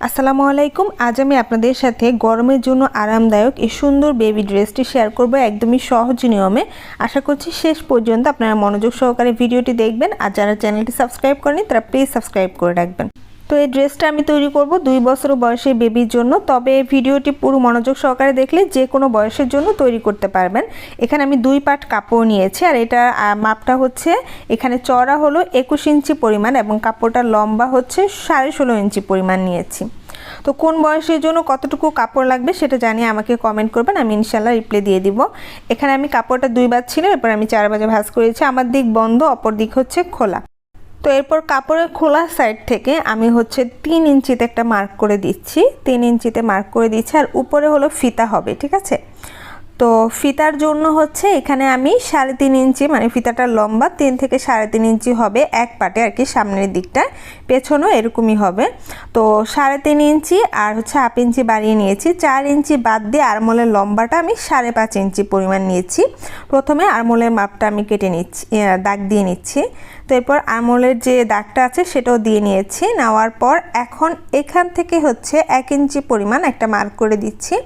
আসসালামু আলাইকুম। আজ আমি আপনাদের সাথে গরমের জন্য আরামদায়ক এই সুন্দর বেবি ড্রেসটি শেয়ার করব একদমই সহজ নিয়মে। আশা করছি শেষ পর্যন্ত আপনারা মনোযোগ সহকারে ভিডিওটি দেখবেন। আর যারা চ্যানেলটি সাবস্ক্রাইব করেনি তারা প্লিজ সাবস্ক্রাইব করে রাখবেন। তো এই ড্রেসটা আমি তৈরি করব দুই বছর বয়সের বেবির জন্য। তবে ভিডিওটি পুরো মনোযোগ সহকারে দেখলে যে কোনো বয়সের জন্য তৈরি করতে পারবেন। এখানে আমি দুই পাট কাপড় নিয়েছি আর এটা মাপটা হচ্ছে এখানে চড়া হলো একুশ ইঞ্চি পরিমাণ এবং কাপড়টা লম্বা হচ্ছে সাড়ে ষোলো ইঞ্চি পরিমাণ নিয়েছি। তো কোন বয়সের জন্য কতটুকু কাপড় লাগবে সেটা জানিয়ে আমাকে কমেন্ট করবেন, আমি ইনশাল্লাহ রিপ্লাই দিয়ে দিব। এখানে আমি কাপড়টা দুই দুইবার ছিল, এরপর আমি চার বাজে ভাঁজ করেছি। আমার দিক বন্ধ, অপর দিক হচ্ছে খোলা। তো এরপর কাপড়ের খোলা সাইড থেকে আমি হচ্ছে তিন ইঞ্চিতে একটা মার্ক করে দিচ্ছি। তিন ইঞ্চিতে মার্ক করে দিচ্ছি আর উপরে হলো ফিতা হবে, ঠিক আছে? তো ফিতার জন্য হচ্ছে এখানে আমি সাড়ে তিন ইঞ্চি মানে ফিতাটা লম্বা, তিন থেকে সাড়ে তিন ইঞ্চি হবে এক পাটে আর কি সামনের দিকটা। পেছনও এরকমই হবে। তো সাড়ে তিন ইঞ্চি আর হচ্ছে হাফ ইঞ্চি বাড়িয়ে নিয়েছি। চার ইঞ্চি বাদ দিয়ে আরমোলের লম্বাটা আমি সাড়ে পাঁচ ইঞ্চি পরিমাণ নিয়েছি। প্রথমে আরমোলের মাপটা আমি কেটে নিচ্ছি দাগ দিয়ে নিচ্ছি। তো এরপর আরমোলের যে দাগটা আছে সেটাও দিয়ে নিয়েছি। নেওয়ার পর এখন এখান থেকে হচ্ছে এক ইঞ্চি পরিমাণ একটা মার্ক করে দিচ্ছি।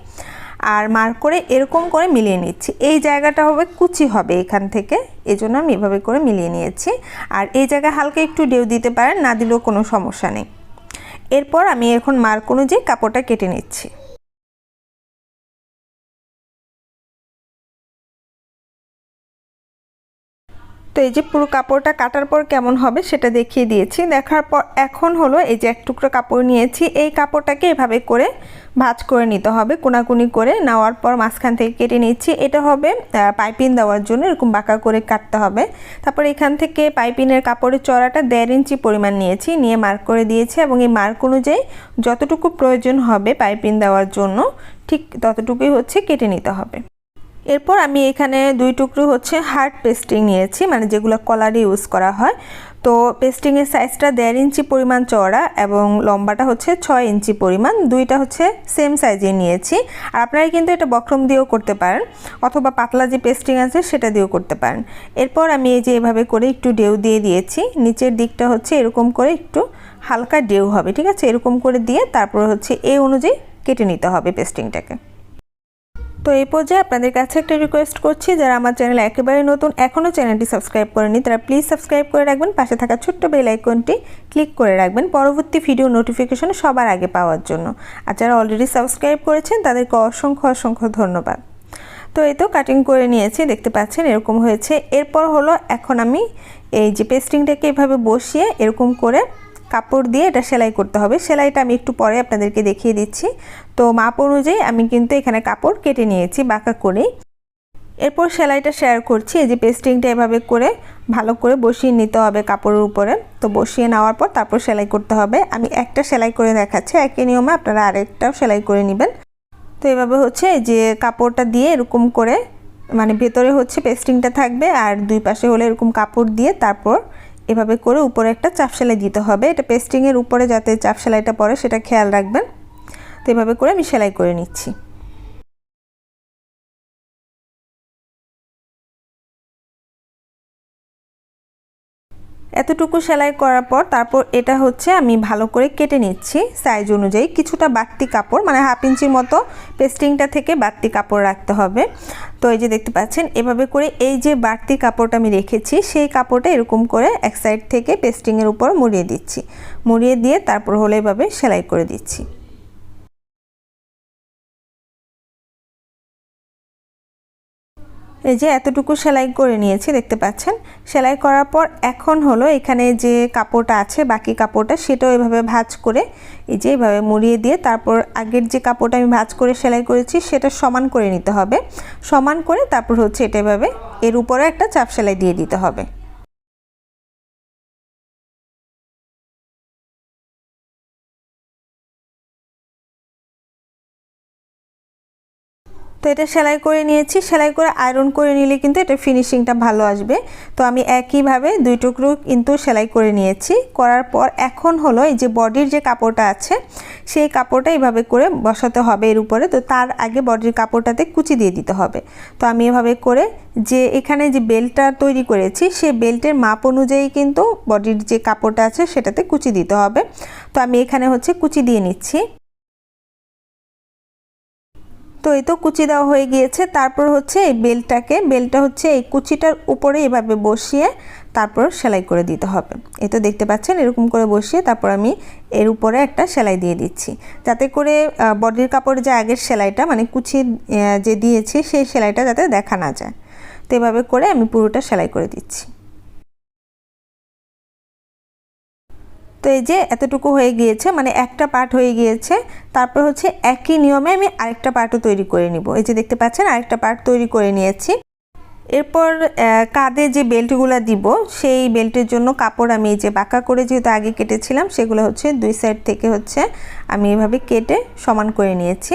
আর মার্ক করে এরকম করে মিলিয়ে নিচ্ছি। এই জায়গাটা হবে কুচি হবে এখান থেকে। এই জন্য আমি এভাবে করে মিলিয়ে নিয়েছি। আর এই জায়গায় হালকা একটু ডেউ দিতে পারেন, না দিলেও কোনো সমস্যা নেই। এরপর আমি এখন মার্ক অনুযায়ী কাপড়টা কেটে নিচ্ছি। তো এই যে পুরো কাপড়টা কাটার পর কেমন হবে সেটা দেখিয়ে দিয়েছি। দেখার পর এখন হলো এই যে এক টুকরো কাপড় নিয়েছি। এই কাপড়টাকে এভাবে করে ভাঁজ করে নিতে হবে, কোনাকুনি করে। নেওয়ার পর মাঝখান থেকে কেটে নিচ্ছি। এটা হবে পাইপিন দেওয়ার জন্য এরকম বাঁকা করে কাটতে হবে। তারপর এখান থেকে পাইপিনের কাপড়ের চড়াটা দেড় ইঞ্চি পরিমাণ নিয়েছি, নিয়ে মার্ক করে দিয়েছি এবং এই মার্ক অনুযায়ী যতটুকু প্রয়োজন হবে পাইপিং দেওয়ার জন্য, ঠিক ততটুকুই হচ্ছে কেটে নিতে হবে। এরপর আমি এখানে দুই টুকরো হচ্ছে হার্ড পেস্টিং নিয়েছি মানে যেগুলো কলারে ইউজ করা হয়। তো পেস্টিংয়ের সাইজটা দেড় ইঞ্চি পরিমাণ চওড়া এবং লম্বাটা হচ্ছে ছয় ইঞ্চি পরিমাণ, দুইটা হচ্ছে সেম সাইজে নিয়েছি। আর আপনারা কিন্তু এটা বক্রম দিয়েও করতে পারেন, অথবা পাতলা যে পেস্টিং আছে সেটা দিয়েও করতে পারেন। এরপর আমি এই যে এভাবে করে একটু ডেউ দিয়ে দিয়েছি, নিচের দিকটা হচ্ছে এরকম করে একটু হালকা ডেউ হবে, ঠিক আছে? এরকম করে দিয়ে তারপর হচ্ছে এই অনুযায়ী কেটে নিতে হবে পেস্টিংটাকে তো এই পর্যায়ে আপনাদের কাছে একটা রিকোয়েস্ট করছি, যারা আমার চ্যানেল একেবারে নতুন, এখনও চ্যানেলটি সাবস্ক্রাইব করেনি তারা প্লিজ সাবস্ক্রাইব করে রাখবেন। পাশে থাকা ছোট্ট বেল আইকনটি ক্লিক করে রাখবেন পরবর্তী ভিডিও নোটিফিকেশন সবার আগে পাওয়ার জন্য। আর যারা অলরেডি সাবস্ক্রাইব করেছেন, তাদেরকে অসংখ্য অসংখ্য ধন্যবাদ। তো এই তো কাটিং করে নিয়েছি, দেখতে পাচ্ছেন এরকম হয়েছে। এরপর হলো, এখন আমি এই যে পেস্টিংটাকে এভাবে বসিয়ে এরকম করে কাপড় দিয়ে এটা সেলাই করতে হবে। সেলাইটা আমি একটু পরে আপনাদেরকে দেখিয়ে দিচ্ছি। তো মাপ অনুযায়ী আমি কিন্তু এখানে কাপড় কেটে নিয়েছি, বাঁকা করেই। এরপর সেলাইটা শেয়ার করছি। এই যে পেস্টিংটা এভাবে করে ভালো করে বসিয়ে নিতে হবে কাপড়ের উপরে। তো বসিয়ে নেওয়ার পর তারপর সেলাই করতে হবে। আমি একটা সেলাই করে দেখাচ্ছি। একই নিয়মে আপনারা আরেকটাও সেলাই করে নেবেন। তো এভাবে হচ্ছে যে কাপড়টা দিয়ে এরকম করে মানে ভেতরে হচ্ছে পেস্টিংটা থাকবে আর দুই পাশে হলে এরকম কাপড় দিয়ে তারপর এভাবে করে উপরে একটা চাপ সেলাই দিতে হবে। এটা পেস্টিংয়ের উপরে যাতে চাপ সেলাইটা পড়ে, সেটা খেয়াল রাখবেন। তো এভাবে করে আমি সেলাই করে নিচ্ছি। এতটুকু সেলাই করার পর তারপর এটা হচ্ছে আমি ভালো করে কেটে নিচ্ছি সাইজ অনুযায়ী। কিছুটা বাড়তি কাপড় মানে হাফ ইঞ্চির মতো পেস্টিংটা থেকে বাড়তি কাপড় রাখতে হবে। তো এই যে দেখতে পাচ্ছেন, এভাবে করে এই যে বাড়তি কাপড়টা আমি রেখেছি, সেই কাপড়টা এরকম করে এক সাইড থেকে পেস্টিংয়ের উপর মুড়িয়ে দিচ্ছি। মুড়িয়ে দিয়ে তারপর হলে এভাবে সেলাই করে দিচ্ছি। এই যে এতটুকু সেলাই করে নিয়েছি, দেখতে পাচ্ছেন? সেলাই করার পর এখন হলো এখানে যে কাপড়টা আছে, বাকি কাপড়টা, সেটাও এভাবে ভাঁজ করে, এই যে এভাবে মুড়িয়ে দিয়ে তারপর আগের যে কাপড়টা আমি ভাঁজ করে সেলাই করেছি, সেটা সমান করে নিতে হবে। সমান করে তারপর হচ্ছে এটা এভাবে, এর উপরে একটা চাপ সেলাই দিয়ে দিতে হবে। তো এটা সেলাই করে নিয়েছি। সেলাই করে আয়রন করে নিলে কিন্তু এটা ফিনিশিংটা ভালো আসবে। তো আমি একইভাবে দুই টুকরো কিন্তু সেলাই করে নিয়েছি। করার পর এখন হলো এই যে বডির যে কাপড়টা আছে, সেই কাপড়টা এইভাবে করে বসাতে হবে এর উপরে। তো তার আগে বডির কাপড়টাতে কুচি দিয়ে দিতে হবে। তো আমি এভাবে করে যে এখানে যে বেল্টটা তৈরি করেছি সে বেল্টের মাপ অনুযায়ী কিন্তু বডির যে কাপড়টা আছে, সেটাতে কুচি দিতে হবে। তো আমি এখানে হচ্ছে কুচি দিয়ে নিচ্ছি। তো এই তো কুচি দেওয়া হয়ে গিয়েছে। তারপর হচ্ছে এই বেলটাকে, বেলটা হচ্ছে এই কুচিটার উপরে এভাবে বসিয়ে তারপর সেলাই করে দিতে হবে। এই তো দেখতে পাচ্ছেন, এরকম করে বসিয়ে তারপর আমি এর উপরে একটা সেলাই দিয়ে দিচ্ছি। যাতে করে বডির কাপড় যে আগের সেলাইটা মানে কুচি যে দিয়েছি, সেই সেলাইটা যাতে দেখা না যায়। তো এভাবে করে আমি পুরোটা সেলাই করে দিচ্ছি। তো এই যে এতটুকু হয়ে গিয়েছে মানে একটা পার্ট হয়ে গিয়েছে, তারপর হচ্ছে একই নিয়মে আমি আরেকটা পার্টও তৈরি করে নিব। এই যে দেখতে পাচ্ছেন, আরেকটা পার্ট তৈরি করে নিয়েছি। এরপর কাঁধে যে বেল্টগুলো দিব, সেই বেল্টের জন্য কাপড় আমি এই যে বাঁকা করে যেহেতু আগে কেটেছিলাম, সেগুলো হচ্ছে দুই সাইড থেকে হচ্ছে আমি এভাবে কেটে সমান করে নিয়েছি।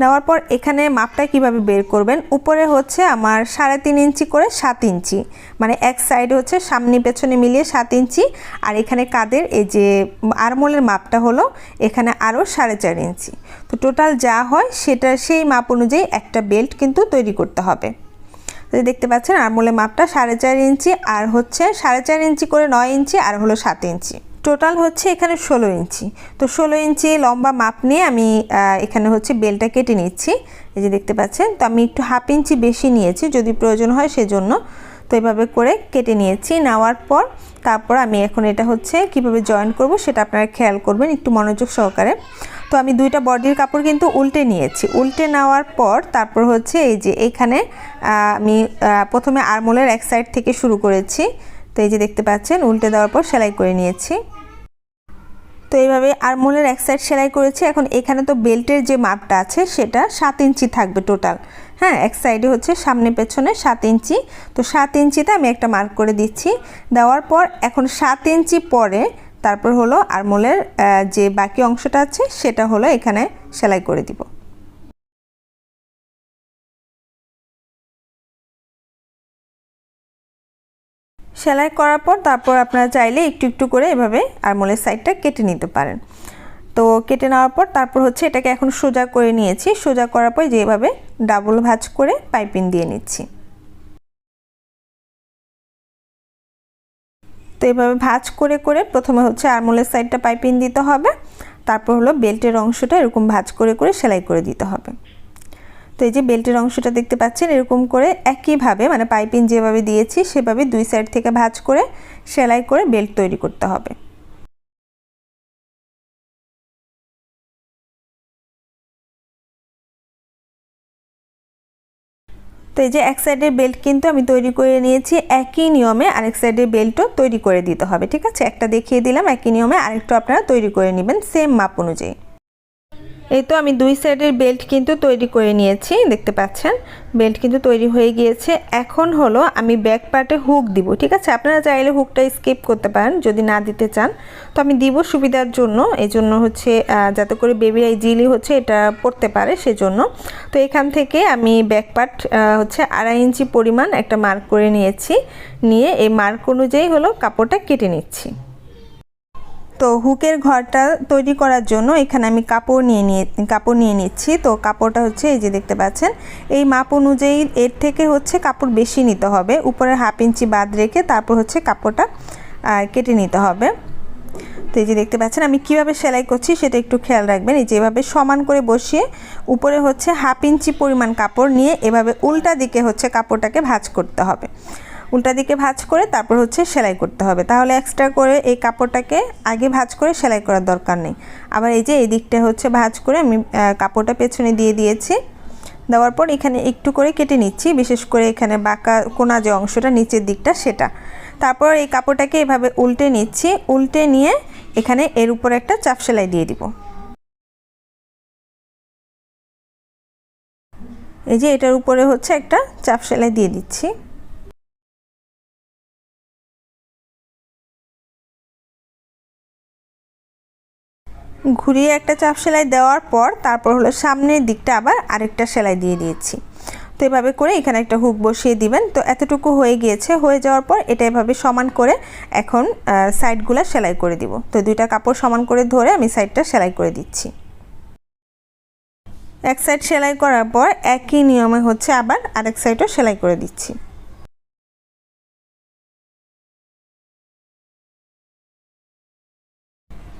নেওয়ার পর এখানে মাপটা কীভাবে বের করবেন? উপরে হচ্ছে আমার সাড়ে তিন ইঞ্চি করে সাত ইঞ্চি মানে এক সাইড হচ্ছে সামনে পেছনে মিলিয়ে সাত ইঞ্চি, আর এখানে কাদের এই যে আরমোলের মাপটা হলো এখানে আরও সাড়ে চার ইঞ্চি। তো টোটাল যা হয় সেটা, সেই মাপ অনুযায়ী একটা বেল্ট কিন্তু তৈরি করতে হবে। দেখতে পাচ্ছেন আরমোলে মাপটা সাড়ে চার ইঞ্চি আর হচ্ছে সাড়ে চার ইঞ্চি করে নয় ইঞ্চি আর হলো সাত ইঞ্চি। টোটাল হচ্ছে এখানে ষোলো ইঞ্চি। তো ষোলো ইঞ্চি লম্বা মাপ নিয়ে আমি এখানে হচ্ছে বেলটা কেটে নিচ্ছি। এই যে দেখতে পাচ্ছেন, তো আমি একটু হাফ ইঞ্চি বেশি নিয়েছি যদি প্রয়োজন হয় সেজন্য। তো এভাবে করে কেটে নিয়েছি। নেওয়ার পর তারপর আমি এখন এটা হচ্ছে কীভাবে জয়েন করব সেটা আপনারা খেয়াল করবেন একটু মনোযোগ সহকারে। তো আমি দুইটা বডির কাপড় কিন্তু উল্টে নিয়েছি। উল্টে নেওয়ার পর তারপর হচ্ছে এই যে এখানে আমি প্রথমে আরমোলের এক সাইড থেকে শুরু করেছি। তো এই যে দেখতে পাচ্ছেন, উল্টে দেওয়ার পর সেলাই করে নিয়েছি। তো এইভাবে আরমোলের এক সাইড সেলাই করেছি। এখন এখানে তো বেল্টের যে মাপটা আছে সেটা সাত ইঞ্চি থাকবে টোটাল। হ্যাঁ এক সাইডে হচ্ছে সামনে পেছনে সাত ইঞ্চি। তো সাত ইঞ্চিতে আমি একটা মার্ক করে দিচ্ছি। দেওয়ার পর এখন সাত ইঞ্চি পরে তারপর হলো আরমোলের যে বাকি অংশটা আছে সেটা হলো এখানে সেলাই করে দিব। সেলাই করার পর তারপর আপনারা চাইলে একটু একটু করে এভাবে আরমোলের সাইডটা কেটে নিতে পারেন। তো কেটে নেওয়ার পর তারপর হচ্ছে এটাকে এখন সোজা করে নিয়েছি। সোজা করার পর যেভাবে ডাবল ভাজ করে পাইপিং দিয়ে নিচ্ছি। তো এইভাবে ভাজ করে করে প্রথমে হচ্ছে আরমোলের সাইডটা পাইপিং দিতে হবে। তারপর হলো বেল্টের অংশটা এরকম ভাজ করে করে সেলাই করে দিতে হবে। তো এই যে বেল্টের অংশটা দেখতে পাচ্ছেন, এরকম করে একইভাবে মানে পাইপিং যেভাবে দিয়েছি, সেভাবে দুই সাইড থেকে ভাজ করে সেলাই করে বেল্ট তৈরি করতে হবে। তো এই যে এক সাইডের বেল্ট কিন্তু আমি তৈরি করে নিয়েছি, একই নিয়মে আরেক সাইডের বেল্টও তৈরি করে দিতে হবে, ঠিক আছে? একটা দেখিয়ে দিলাম, একই নিয়মে আরেকটা আপনারা তৈরি করে নেবেন সেম মাপ অনুযায়ী। এই তো আমি দুই সাইডের বেল্ট কিন্তু তৈরি করে নিয়েছি, দেখতে পাচ্ছেন? বেল্ট কিন্তু তৈরি হয়ে গিয়েছে। এখন হলো আমি ব্যাক পার্টে হুক দিব, ঠিক আছে? আপনারা চাইলে হুকটা স্কিপ করতে পারেন যদি না দিতে চান। তো আমি দিব সুবিধার জন্য, এই জন্য হচ্ছে যাতে করে বেবিরা ইজিলি হচ্ছে এটা পড়তে পারে সেজন্য। তো এখান থেকে আমি ব্যাক পার্ট হচ্ছে আড়াই ইঞ্চি পরিমাণ একটা মার্ক করে নিয়েছি। নিয়ে এই মার্ক অনুযায়ী হলো কাপড়টা কেটে নিচ্ছি। তো হুকের ঘরটা তৈরি করার জন্য এখানে আমি কাপড় নিয়ে নিয়ে, কাপড় নিয়ে নিচ্ছি। তো কাপড়টা হচ্ছে এই যে দেখতে পাচ্ছেন, এই মাপ অনুযায়ী এর থেকে হচ্ছে কাপড় বেশি নিতে হবে। উপরে হাফ ইঞ্চি বাদ রেখে তারপর হচ্ছে কাপড়টা কেটে নিতে হবে। তো এই যে দেখতে পাচ্ছেন, আমি কীভাবে সেলাই করছি সেটা একটু খেয়াল রাখবেন। এই যেভাবে সমান করে বসিয়ে উপরে হচ্ছে হাফ ইঞ্চি পরিমাণ কাপড় নিয়ে এভাবে উল্টা দিকে হচ্ছে কাপড়টাকে ভাঁজ করতে হবে। উল্টা দিকে ভাঁজ করে তারপর হচ্ছে সেলাই করতে হবে। তাহলে এক্সট্রা করে এই কাপড়টাকে আগে ভাঁজ করে সেলাই করার দরকার নেই। আবার এই যে এই দিকটা হচ্ছে ভাঁজ করে আমি কাপড়টা পেছনে দিয়ে দিয়েছি। দেওয়ার পর এখানে একটু করে কেটে নিচ্ছি, বিশেষ করে এখানে বাঁকা কোনা যে অংশটা নিচের দিকটা সেটা। তারপর এই কাপড়টাকে এভাবে উল্টে নিচ্ছি, উল্টে নিয়ে এখানে এর উপর একটা চাপ সেলাই দিয়ে দিব। এই যে এটার উপরে হচ্ছে একটা চাপ সেলাই দিয়ে দিচ্ছি। ঘুরিয়ে একটা চাপ সেলাই দেওয়ার পর তারপর হলো সামনের দিকটা আবার আরেকটা সেলাই দিয়ে দিয়েছি। তো এভাবে করে এখানে একটা হুক বসিয়ে দিবেন। তো এতটুকু হয়ে গিয়েছে। হয়ে যাওয়ার পর এটা এভাবে সমান করে এখন সাইডগুলো সেলাই করে দিব। তো দুইটা কাপড় সমান করে ধরে আমি সাইডটা সেলাই করে দিচ্ছি। এক সাইড সেলাই করার পর একই নিয়মে হচ্ছে আবার আরেক সাইডও সেলাই করে দিচ্ছি।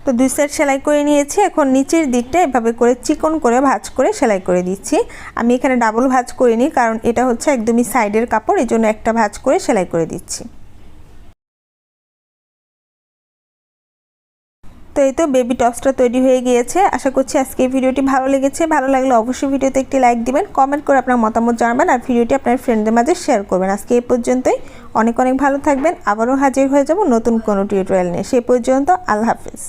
তো দুই সাইড সেলাই করে নিয়েছি। এখন নিচের দিকটা এভাবে করে চিকন করে ভাঁজ করে সেলাই করে দিচ্ছি। আমি এখানে ডাবল ভাঁজ করিনি কারণ এটা হচ্ছে একদমই সাইডের কাপড়, এই জন্য একটা ভাঁজ করে সেলাই করে দিচ্ছি। তো এই তো বেবি টপসটা তৈরি হয়ে গিয়েছে। আশা করছি আজকে এই ভিডিওটি ভালো লেগেছে। ভালো লাগলে অবশ্যই ভিডিওতে একটি লাইক দিবেন কমেন্ট করে আপনার মতামত জানাবেন আর ভিডিওটি আপনার ফ্রেন্ডদের মাঝে শেয়ার করবেন। আজকে এই পর্যন্তই। অনেক অনেক ভালো থাকবেন। আবারও হাজির হয়ে যাব নতুন কোনো টিউটোরিয়াল নিয়ে। সে পর্যন্ত আল্লাহ হাফিজ।